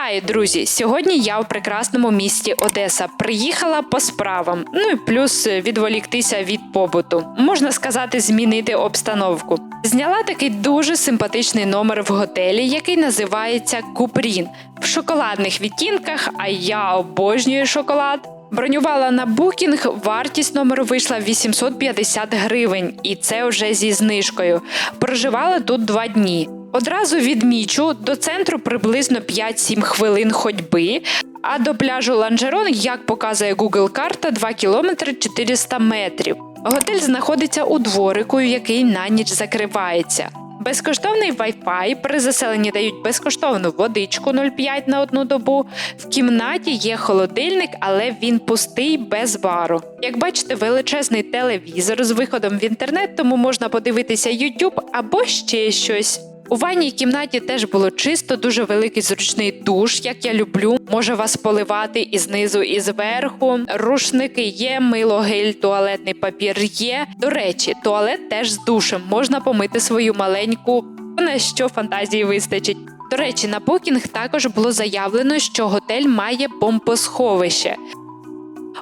Вітаю, друзі! Сьогодні я в прекрасному місті Одеса. Приїхала по справам. Ну і плюс е, відволіктися від побуту. Можна сказати, змінити обстановку. Зняла такий дуже симпатичний номер в готелі, який називається Купрін в шоколадних відтінках. А я обожнюю шоколад. Бронювала на букінг, вартість номеру вийшла 850 гривень, і це вже зі знижкою. Проживала тут два дні. Одразу відмічу, до центру приблизно 5-7 хвилин ходьби, а до пляжу Ланжерон, як показує Google карта, 2 кілометри 400 метрів. Готель знаходиться у дворику, який на ніч закривається. Безкоштовний Wi-Fi, при заселенні дають безкоштовну водичку 0,5 на одну добу. В кімнаті є холодильник, але він пустий без бару. Як бачите, величезний телевізор з виходом в інтернет, тому можна подивитися YouTube або ще щось. У ванній кімнаті теж було чисто, дуже великий зручний душ, як я люблю. Може вас поливати і знизу, і зверху. Рушники є, мило, гель, туалетний папір є. До речі, туалет теж з душем. Можна помити свою маленьку, на що фантазії вистачить. До речі, на букінг також було заявлено, що готель має бомбосховище.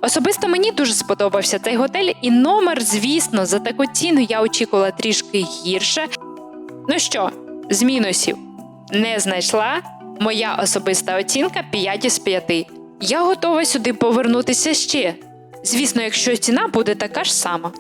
Особисто мені дуже сподобався цей готель, і номер, звісно, за таку ціну я очікувала трішки гірше. Ну що, з мінусів не знайшла. Моя особиста оцінка 5 із 5. Я готова сюди повернутися ще. Звісно, якщо ціна буде така ж сама.